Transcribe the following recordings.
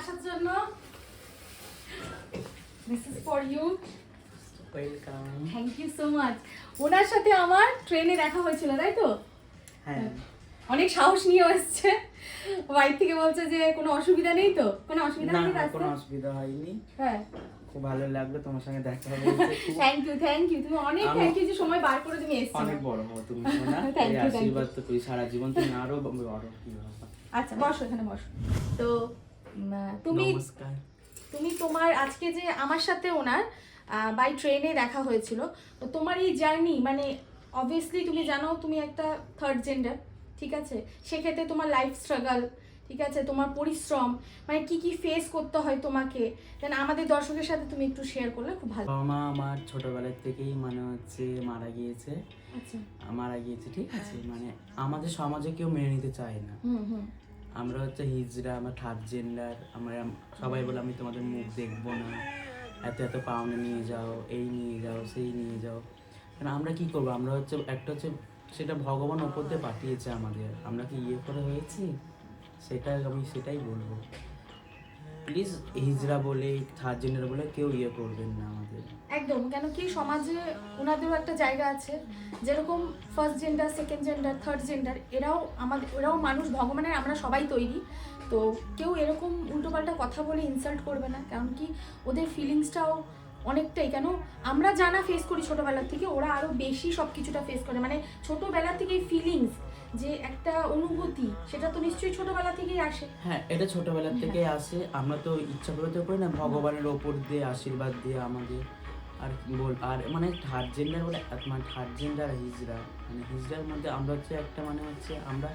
আসার জন্য। This is for you welcome thank you so much ওনার সাথে আমার ট্রেনে দেখা হয়েছিল তাই তো? হ্যাঁ। অনেক সাহস নিয়ে এসছে। বাড়ি থেকে বলছে যে কোনো অসুবিধা নেই তো? কোনো অসুবিধা নেই না, কোনো অসুবিধা হয়নি। হ্যাঁ। খুব ভালো লাগল তোমার সঙ্গে দেখা হয়েছে। থ্যাংক ইউ থ্যাংক ইউ তুমি অনেক থ্যাংক ইউ যে সময় বার করে তুমি এসছো অনেক বড় হও তুমি শোনা Thank you, thank এই আশীর্বাদ তো করি সারা জীবন। তুমি আরও বড়। আচ্ছা বসো এখানে বসো। তো তুমি তুমি তোমার আজকে যে আমার সাথে ওনার বাই ট্রেনে দেখা হয়েছিল তো তোমার এই জার্নি মানে অবভিয়াসলি তুমি জানো তুমি একটা থার্ড জেন্ডার ঠিক আছে? সেক্ষেত্রে তোমার লাইফ স্ট্রাগল ঠিক আছে? তোমার পরিশ্রম মানে কি কি ফেস করতে হয় তোমাকে? দেন আমাদের দর্শকের সাথে তুমি একটু শেয়ার করলে খুব ভালো। বাবা মা আমার ছোটবেলার থেকেই মানে হচ্ছে মারা গিয়েছে। আচ্ছা। মারা গিয়েছে ঠিক আছে? মানে আমাদের সমাজে কেউ মেনে নিতে চায় না। হুম হুম। আমরা হচ্ছে হিজরা আমার থার্ড জেন্ডার আমরা সবাই বলে আমি তোমাদের মুখ দেখব না। এত এত পাওনে নিয়ে যাও, এই নিয়ে যাও, সেই নিয়ে যাও। কারণ আমরা কি করব? আমরা হচ্ছে, একটা হচ্ছে সেটা ভগবান ওপর দিয়ে পাঠিয়েছে আমাদের। আমরা কি ইয়ে করে হয়েছি? সেটা আমি সেটাই বলব। প্লিজ হিজরা বলে থার্ড জেন্ডার বলে কেউ ইয়ে করবেন না আমাদের। একদম, কেন কি সমাজে ওনাদেরও একটা জায়গা আছে, যেরকম first gender second gender third gender এরাও আমাদের ওরাও মানুষ, ভগবানের, আমরা সবাই তৈরি। তো কেউ এরকম উল্টোপাল্টা কথা বলে ইনসাল্ট করবে না, কারণ কি ওদের ফিলিংসটাও অনেকটাই কেন? আমরা জানা ফেস করি ছোটোবেলার থেকে ওরা আরও বেশি সব কিছুটা ফেস করে। মানে ছোটোবেলা থেকেই ফিলিংস যে একটা অনুভূতি সেটা তো নিশ্চয়ই ছোটোবেলা থেকেই আসে। হ্যাঁ এটা ছোটবেলার থেকে আসে। আমরা তো ইচ্ছা করে তো করি না ভগবানের ওপর দিয়ে আশীর্বাদ দিয়ে আমাদের আর কি বল আর মানে থার্ড জেন্ডার বলে মানে থার্ড জেন্ডার হিজড়া মানে হিজড়ার মধ্যে আমরা হচ্ছে একটা মানে হচ্ছে আমরা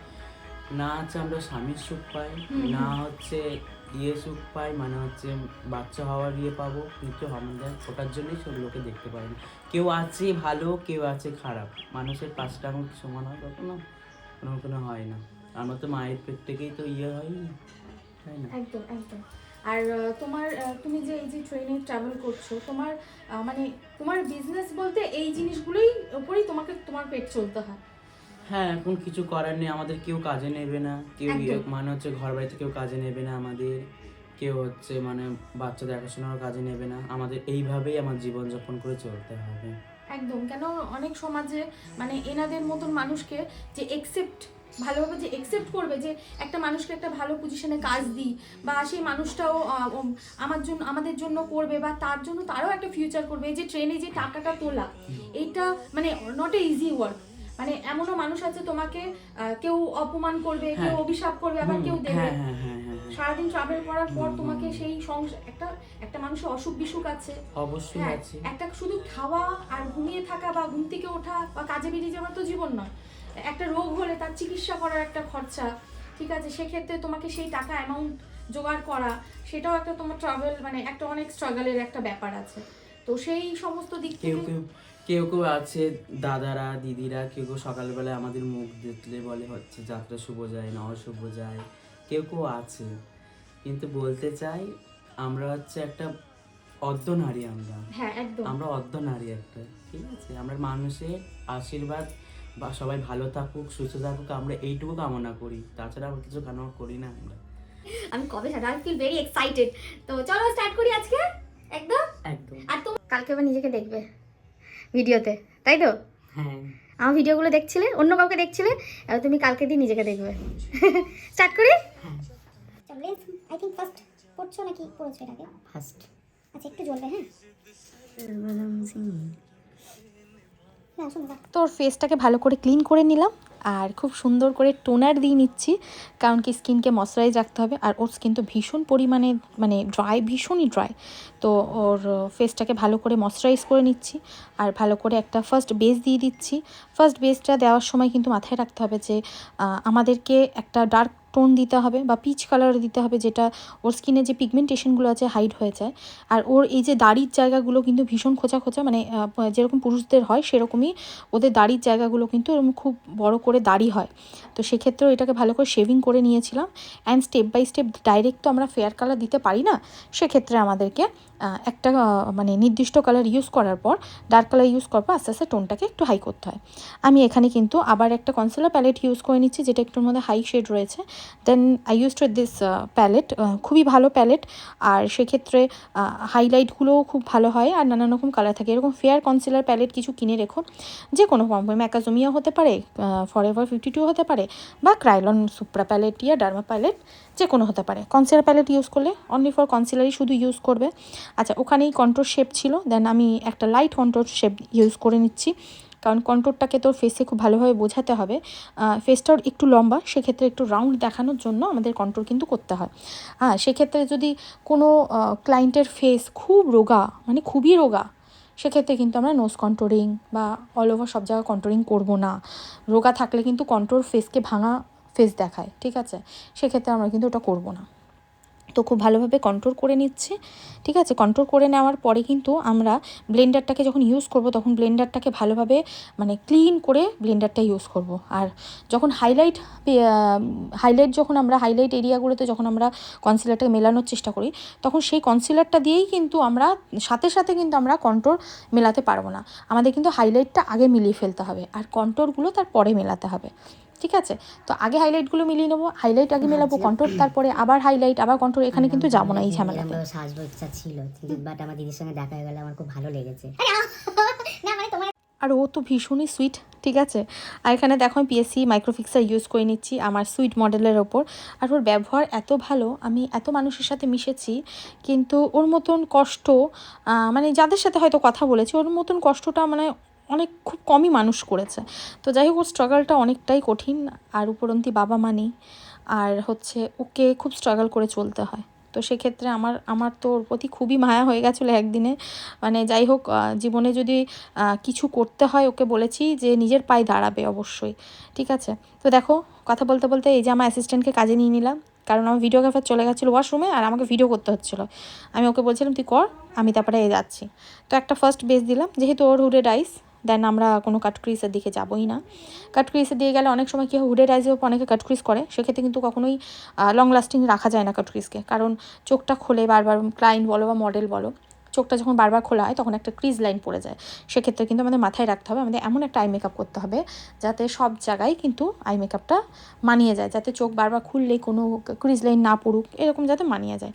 না হচ্ছে আমরা স্বামীর সুখ পাই। না হচ্ছে ইয়ে সুখ পাই মানে হচ্ছে বাচ্চা হওয়ার ইয়ে পাবো কিন্তু আমাদের ওটার জন্যই সব লোকে দেখতে পারে না কেউ আছে ভালো কেউ আছে খারাপ। মানুষের পাঁচটা আঙুল সমান হয় কখনো? কোনো কোনো হয় না। আমার তো মায়ের পেট থেকেই তো ইয়ে হয়নি তাই না? একদম একদম। আর তোমার তুমি যে এই যে ট্রেনে ট্রাভেল করছ তোমার মানে তোমার বিজনেস বলতে এই জিনিসগুলোই উপরেই তোমাকে তোমার পেট চলতে হয়। হ্যাঁ এখন কিছু করার নেই আমাদের কেউ কাজে নেবে না। কেউ ইয়ে মানে হচ্ছে ঘর বাড়িতে কেউ কাজে নেবে না আমাদের। কেউ হচ্ছে মানে বাচ্চা দেখাশোনার কাজে নেবে না। আমাদের এইভাবেই আমার জীবনযাপন করে চলতে হবে। একদম কেন অনেক সমাজে মানে এনাদের মতন মানুষকে যে একসেপ্ট ভালোভাবে যে একসেপ্ট করবে যে একটা মানুষকে একটা ভালো পজিশনে কাজ দিই বা সেই মানুষটাও আমার জন্য আমাদের জন্য করবে বা তার জন্য তারও একটা ফিউচার করবে। এই যে ট্রেনে যে টাকাটা তোলা এইটা মানে নট এ ইজি ওয়ার্ক মানে এমনও মানুষ আছে তোমাকে কেউ অপমান করবে কেউ হ্যাঁ। অভিশাপ করবে আবার কেউ দেবে। হ্যাঁ হ্যাঁ। সারাদিন ট্রাভেল করার পর তোমাকে সেই সংসার একটা একটা মানুষের অসুখ বিসুখ আছে। অবশ্যই আছে। একটা শুধু খাওয়া আর ঘুমিয়ে থাকা বা ঘুম থেকে ওঠা বা কাজে বেরিয়ে যাওয়ার তো জীবন নয়। একটা রোগ হলে তার চিকিৎসা করার একটা খরচা ঠিক আছে? সেক্ষেত্রে তোমাকে সেই টাকা অ্যামাউন্ট জোগাড় করা সেটাও একটা তোমার ট্রাভেল মানে একটা অনেক স্ট্রাগলের একটা ব্যাপার আছে। তো সেই সমস্ত দিক কেউ থেকে কেউ কেউ কেউ আছে দাদারা দিদিরা কেউ কেউ সকালবেলায় আমাদের মুখ দেখলে বলে হচ্ছে যাত্রা শুভ যায় না অশুভ যায় কেউ কেউ আছে। কিন্তু বলতে চাই আমরা হচ্ছে একটা অর্ধ নারী আমরা। হ্যাঁ একদম। আমরা অর্ধ নারী একটা ঠিক আছে? আমরা মানুষের আশীর্বাদ বা সবাই ভালো থাকুক সুস্থ থাকুক আমরা এইটুকু কামনা করি। তাছাড়া আমরা কিছু কামনা করি না আমরা। আমি কবে আই ফিল ভেরি এক্সাইটেড তো চলো স্টার্ট করি আজকে। একদম? একদম। আর তুমি কালকে আবার নিজেকে দেখবে ভিডিওতে তাই তো? হ্যাঁ। আমার ভিডিওগুলো দেখছিলে অন্য কাউকে দেখছিলে এবার তুমি কালকে দিয়ে নিজেকে দেখবে। স্টার্ট করি? লেন্স আই থিঙ্ক ফার্স্ট পড়ছো নাকি পড়েছো এটাকে? ফার্স্ট আচ্ছা একটু জ্বলবে হ্যাঁ। তোর ফেসটাকে ভালো করে ক্লিন করে নিলাম। আর খুব সুন্দর করে টোনার দিয়ে নিচ্ছি, কারণ কি স্কিনকে ময়শ্চারাইজ রাখতে হবে আর ওর স্কিন তো ভীষণ পরিমাণে মানে ড্রাই, ভীষণই ড্রাই। তো ওর ফেসটাকে ভালো করে ময়শ্চারাইজ করে নিচ্ছি আর ভালো করে একটা ফার্স্ট বেস দিয়ে দিচ্ছি। ফার্স্ট বেসটা দেওয়ার সময় কিন্তু মাথায় রাখতে হবে যে আমাদেরকে একটা ডার্ক টোন দিতে হবে বা পিচ কালার দিতে হবে যেটা ওর স্কিনে যে পিগমেন্টেশনগুলো আছে হাইড হয়ে যায়। আর ওর এই যে দাড়ির জায়গাগুলো কিন্তু ভীষণ খোঁচা খোঁচা মানে যেরকম পুরুষদের হয় সেরকমই ওদের দাড়ির জায়গাগুলো কিন্তু এরকম খুব বড় করে দাড়ি হয়। তো সেক্ষেত্রেও এটাকে ভালো করে শেভিং করে নিয়েছিলাম and step by step direct তো আমরা ফেয়ার কালার দিতে পারি না, সেক্ষেত্রে আমাদেরকে একটা মানে নির্দিষ্ট কালার ইউজ করার পর ডার্ক কালার ইউজ করার পর আস্তে আস্তে টোনটাকে একটু হাই করতে হয়। আমি এখানে কিন্তু আবার একটা কনসিলার প্যালেট ইউজ করে নিচ্ছি যেটা একটুর মধ্যে হাই শেড রয়েছে। Then I use to this palette খুবই ভালো প্যালেট আর সেক্ষেত্রে হাইলাইটগুলোও খুব ভালো হয়, আর নানান রকম কালার থাকে। এরকম ফেয়ার কনসিলার প্যালেট কিছু কিনে রেখো যে কোনো কোম্পানি ম্যাকাজোমিয়া হতে পারে ফর এভার ফিফটি টু হতে পারে, বা ক্রাইলন সুপ্রা প্যালেট ইয়া ডার্মা প্যালেট যে কোনো হতে পারে। কনসিলার প্যালেট ইউজ করলে অনলি ফর কনসিলারই শুধু ইউজ করবে। আচ্ছা ওখানেই কন্ট্রোল শেপ ছিল দেন আমি একটা লাইট কন্ট্রোল শেপ ইউজ করে নিচ্ছি। কারণ কন্ট্রোরটাকে তোর ফেসে খুব ভালোভাবে বোঝাতে হবে। ফেসটাও একটু লম্বা, সেক্ষেত্রে একটু রাউন্ড দেখানোর জন্য আমাদের কন্ট্রোল কিন্তু করতে হয়। হ্যাঁ সেক্ষেত্রে যদি কোনো ক্লায়েন্টের ফেস খুব রোগা মানে খুবই রোগা, সেক্ষেত্রে কিন্তু আমরা নোজ কন্ট্রোলিং বা অল ওভার সব জায়গায় কন্ট্রোলিং করব না। রোগা থাকলে কিন্তু কন্ট্রোল ফেসকে ভাঙা ফেস দেখায়, ঠিক আছে? সেক্ষেত্রে আমরা কিন্তু ওটা করব না। তো খুব ভালোভাবে কন্ট্রোল করে নিচ্ছে, ঠিক আছে? কন্ট্রোল করে নেওয়ার পরে কিন্তু আমরা ব্লেন্ডারটাকে যখন ইউজ করব, তখন ব্লেন্ডারটাকে ভালোভাবে মানে ক্লিন করে ব্লেন্ডারটা ইউজ করব। আর যখন হাইলাইট হাইলাইট যখন আমরা হাইলাইট এরিয়াগুলোতে যখন আমরা কনসিলারটাকে মেলানোর চেষ্টা করি, তখন সেই কনসিলারটা দিয়েই কিন্তু আমরা, সাথে সাথে কিন্তু আমরা কন্ট্রোল মেলাতে পারব না। আমাদের কিন্তু হাইলাইটটা আগে মিলিয়ে ফেলতে হবে, আর কন্ট্রোলগুলো তার পরে মেলাতে হবে। ঠিক আছে? তো আগে হাইলাইটগুলো মিলিয়ে নেব হাইলাইট আগে মেলাবো কন্ট্রোর তারপরে আবার হাইলাইট আবার কন্ট্রোর এখানে কিন্তু যাব না এই ঝামেলাতে। সাজবো ইচ্ছা ছিল বাট আমার দিদির সঙ্গে দেখা হয়ে গেলে আমার খুব ভালো লেগেছে। না মানে তোমার আর ও তো ভীষণই সুইট ঠিক আছে? আর এখানে দেখো আমি পিএসসি মাইক্রোফিক্সার ইউজ করে নিচ্ছি আমার সুইট মডেলের ওপর। আর ওর ব্যবহার এত ভালো আমি এত মানুষের সাথে মিশেছি কিন্তু ওর মতন কষ্ট মানে যাদের সাথে হয়তো কথা বলেছি ওর মতন কষ্টটা মানে অনেক খুব কমই মানুষ করেছে। তো যাই হোক, ওর স্ট্রাগলটা অনেকটাই কঠিন, আর উপরন্তি বাবা মা নেই। আর হচ্ছে ওকে খুব স্ট্রাগল করে চলতে হয়। তো সেক্ষেত্রে আমার আমার তো ওর প্রতি খুবই মায়া হয়ে গেছিল একদিনে। মানে যাই হোক জীবনে যদি কিছু করতে হয়, ওকে বলেছি যে নিজের পায়ে দাঁড়াবে অবশ্যই। ঠিক আছে? তো দেখো, কথা বলতে বলতে এই যে আমার অ্যাসিস্ট্যান্টকে কাজে নিয়ে নিলাম। কারণ আমার ভিডিওগ্রাফার চলে গেছিল ওয়াশরুমে আর আমাকে ভিডিও করতে হচ্ছিল। আমি ওকে বলছিলাম, তুই কর, আমি তারপরে এ যাচ্ছি। তো একটা ফার্স্ট বেস দিলাম। যেহেতু ওর হুডে আইস দেন আমরা কোনো কাট ক্রিজের দিকে যাবোই না। কাট ক্রিজের দিয়ে গেলে অনেক সময় কি হয় হুডেড আইসের অনেকে কাট ক্রিজ করে। সেক্ষেত্রে কিন্তু কখনোই লং লাস্টিং রাখা যায় না কাট ক্রিজকে কারণ চোখটা খোলে বারবার ক্লায়েন্ট বলো বা মডেল বলো, চোখটা যখন বারবার খোলা হয় তখন একটা ক্রিজ লাইন পড়ে যায়। সেক্ষেত্রে কিন্তু আমাদের মাথায় রাখতে হবে, আমাদের এমন একটা আই মেকআপ করতে হবে যাতে সব জায়গায় কিন্তু আই মেকআপটা মানিয়ে যায়। যাতে চোখ বারবার খুললেই কোনো ক্রিজ লাইন না পড়ুক, এরকম যাতে মানিয়ে যায়।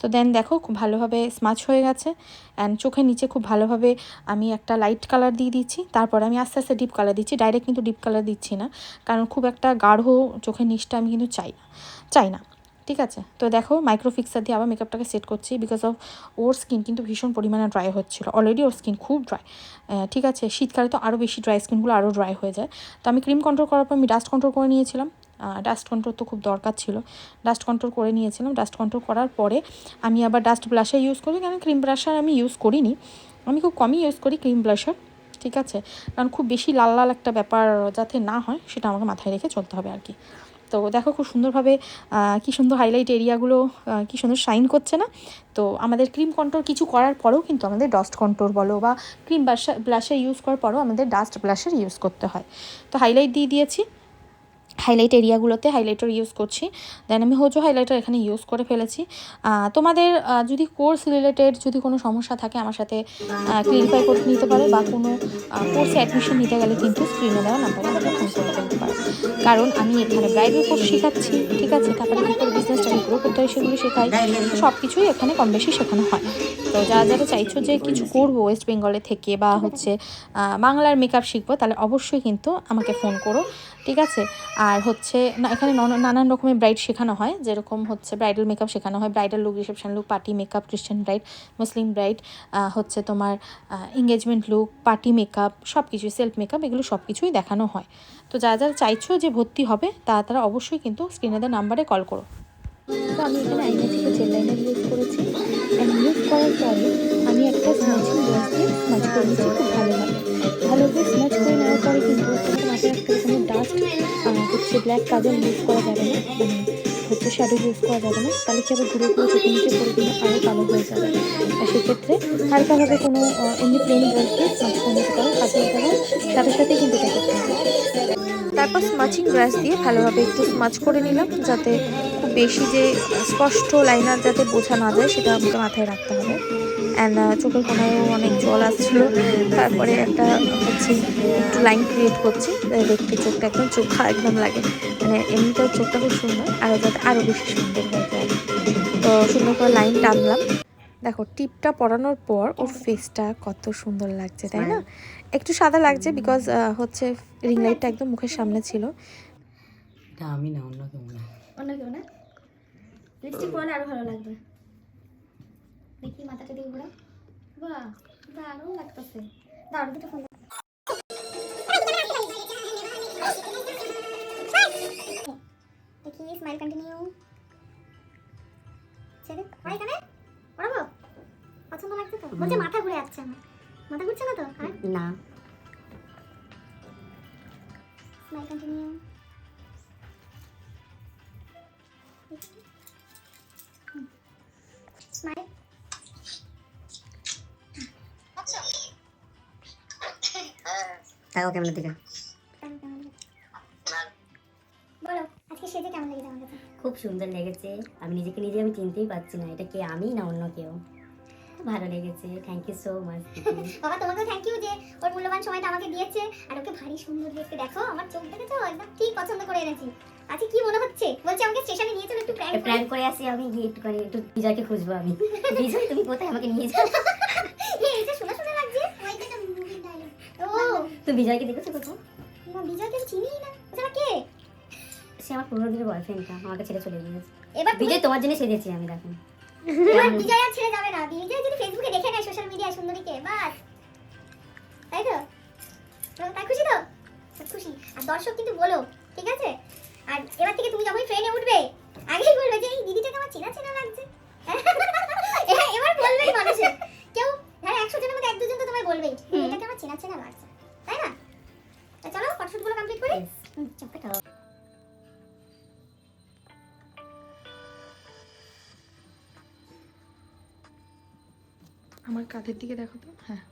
তো দেন দেখো খুব ভালোভাবে স্মাচ হয়ে গেছে অ্যান্ড চোখের নিচে খুব ভালোভাবে আমি একটা লাইট কালার দিয়ে দিচ্ছি। তারপরে আমি আস্তে আস্তে ডিপ কালার দিচ্ছি। ডাইরেক্ট কিন্তু ডিপ কালার দিচ্ছি না। কারণ খুব একটা গাঢ় চোখের নিচটা আমি কিন্তু চাই না। চাই না। ঠিক আছে। তো দেখো মাইক্রোফিক্সার দিয়ে আবার মেকআপটাকে সেট করছি বিকজ অফ ওর স্কিন কিন্তু ভীষণ পরিমাণে ড্রাই হচ্ছিল। অলরেডি ওর স্কিন খুব ড্রাই ঠিক আছে, শীতকালে তো আরও বেশি ড্রাই স্কিনগুলো আরও ড্রাই হয়ে যায়। তো আমি ক্রিম কন্ট্রোল করার পর আমি ডাস্ট কন্ট্রোল করে নিয়েছিলাম। ডাস্ট কন্ট্রোল তো খুব দরকার ছিল। ডাস্ট কন্ট্রোল করে নিয়েছিলাম। ডাস্ট কন্ট্রোল করার পরে আমি আবার ডাস্ট ব্লাশার ইউজ করি। কারণ ক্রিম ব্রাশার আমি ইউজ করিনি। আমি খুব কমই ইউজ করি ক্রিম ব্লাশার ঠিক আছে? কারণ খুব বেশি লাল লাল একটা ব্যাপার যাতে না হয়, সেটা আমাকে মাথায় রেখে চলতে হবে আর কি। তো দেখো খুব সুন্দরভাবে কি সুন্দর হাইলাইট এরিয়াগুলো কি সুন্দর শাইন করছে না? তো আমাদের ক্রিম কন্ট্রোল কিছু করার পরেও কিন্তু আমাদের ডাস্ট কন্ট্রোল বলো বা ক্রিম ব্লাশার ব্লাশার ইউজ করার পরেও আমাদের ডাস্ট ব্লাশার ইউজ করতে হয়। তো হাইলাইট দিয়ে দিয়েছি। হাইলাইট এরিয়াগুলোতে হাইলাইটার ইউজ করছি। দেন আমি হোজো হাইলাইটার এখানে ইউজ করে ফেলেছি। তোমাদের যদি কোর্স রিলেটেড যদি কোনো সমস্যা থাকে আমার সাথে ক্লিনিফাই করে নিতে পারো বা কোনো কোর্সে অ্যাডমিশন নিতে গেলে কিন্তু স্ক্রিনে দেওয়া নাম্বারে আমাকে ফোন করে বলতে পারো। কারণ আমি এখানে ব্রাইডাল কোর্স শেখাচ্ছি ঠিক আছে? তারপরে বিজনেসটাকে গ্রো করতে হয় সেগুলো শেখাই। সব কিছুই এখানে কম বেশি শেখানো হয়। তো যারা যারা চাইছো যে কিছু করব ওয়েস্ট বেঙ্গলে থেকে বা হচ্ছে বাংলার মেকআপ শিখব, তাহলে অবশ্যই কিন্তু আমাকে ফোন করো, ঠিক আছে? আর হচ্ছে, না, এখানে নন- নানান রকমের ব্রাইড শেখানো হয়, যেরকম হচ্ছে ব্রাইডাল মেকআপ শেখানো হয় bridal look reception look party makeup Christian bride Muslim bride হচ্ছে তোমার এঙ্গেজমেন্ট লুক পার্টি মেকআপ সব কিছুই সেলফ মেকআপ এগুলো সব কিছুই দেখানো হয়। তো যারা যারা চাইছো যে ভর্তি হবে তারা তারা অবশ্যই কিন্তু স্ক্রিনেদের নাম্বারে কল করো। তো আমি এখানে আইনা থেকে জেল লাইনার ইউজ করেছি। ইউজ করার পরে আমি একটা স্মাচিং ব্রাশ দিয়ে স্মাচ করে নিচ্ছি, খুব ভালোভাবে ভালোভাবে স্মাচ করে নেওয়ার পরে কিন্তু মাথায় হবে কোনো ডাস্ট হচ্ছে ব্ল্যাক কাজল ইউজ করা যাবে না। হচ্ছে শ্যাডো ইউজ করা যাবে না। তাহলে কি আবার ঘুরে ঘুরে চোখের নিচে পড়ে কিন্তু আরও কালো হয়ে যাবে। আর সেক্ষেত্রে হালকাভাবে কোনো এমনি প্লেন ব্রাশ দিয়ে স্মাচ করে নিতে পারো, কাজল দেওয়ার সাথে সাথে কিন্তু এটা করতে হবে তারপর স্মাচিং ব্রাশ দিয়ে ভালোভাবে একটু স্মাচ করে নিলাম, যাতে খুব বেশি যে স্পষ্ট লাইনার যাতে বোঝা না যায়, সেটা আমাকে মাথায় রাখতে হবে। অ্যান্ড চোখের কোনায়ও অনেক জল আসছিল। তারপরে একটা হচ্ছে একটু লাইন ক্রিয়েট করছি। দেখতে চোখটা একদম চোখা একদম লাগে। মানে এমনিতেও চোখটা খুব সুন্দর আরও যাতে আরও বেশি সুন্দর হয়ে যায়। তো সুন্দর করে লাইন টানলাম। দেখো, টিপটা পরানোর পর ওর ফেসটা কত সুন্দর লাগছে, তাই না? একটু সাদা লাগছে বিকজ হচ্ছে রিং লাইটটা একদম মুখের সামনে ছিল। আমি না অন্য কেউ না অন্য কেউ না? লিপস্টিক পরলে আরও ভালো লাগবে। দেখি মাথাটা দিয়ে ঘুরে বাহ দারুণ লাগতেছে। দারুণ দুটো ফোন দেখি স্মাইল কন্টিনিউ ছেড়ে ভাই এখানে? পড়াবো পছন্দ লাগছে তো? বলছে মাথা ঘুরে যাচ্ছে আমার। মাথা ঘুরছে না তো? আর? না। স্মাইল কন্টিনিউ তাও কেমন দিকে বলো আজকে সেজে কেমন লেগেছে আমার কাছে? খুব সুন্দর লেগেছে। আমি নিজেকে নিজে আমি চিনতেই পারছি না এটা কে আমি না অন্য কেউ? ভালো লেগেছে থ্যাংক ইউ সো মাচ বাবা তোমাকেও থ্যাংক ইউ যে ওর মূল্যবান সময়টা আমাকে দিয়েছে আর ওকে ভারী সুন্দর দেখতে। দেখো আমার চোখ দেখেছ? একদম ঠিক পছন্দ করে এনেছি। আজকে কি মনে হচ্ছে? বলছে আমাকে স্টেশনে নিয়ে চলো একটু প্র্যাঙ্ক প্ল্যান করে। আসি আমি গিয়ে একটুখানি একটু বিজয়কে খুঁজবো আমি। বিজয় তুমি কোথায়? আমাকে নিয়ে যাও। এটা শোনা শোনা লাগছে। ও। তুমি বিজয়কে দেখেছ কোথাও না বিজয়কে আমি চিনিই না। ওটা কে? সে আমার পুরোনো দিনের বয়ফ্রেন্ডটা আমাকে ছেড়ে চলে গিয়েছে। এবার বিজয় তোমার জন্য সেজেছি আমি দেখো। এবার বিজয় আর ছেড়ে যাবে না। বিজয় যদি ফেসবুকে দেখে নেয় সোশ্যাল মিডিয়ায় সুন্দরীকে বাস। তাই তো? তো তাই খুশি তো? তো খুশি। আর দর্শক কিন্তু বলো ঠিক আছে? আর এবার থেকে তুমি যখন ট্রেনে উঠবে আগেই বলবে যে এই দিদিটাকে আমার চেনা চেনা লাগছে। হ্যাঁ, এবার বলবেই মানুষে। কেউ ধরো একশো জনের মধ্যে এক দুজন তো তোমায় বলবেই এটাকে আমার চেনা চেনা লাগছে। তাই না? তা চলো ফটোশুটগুলো কমপ্লিট করি। চলো। আমার কাঁধের দিকে দেখো তো? হ্যাঁ।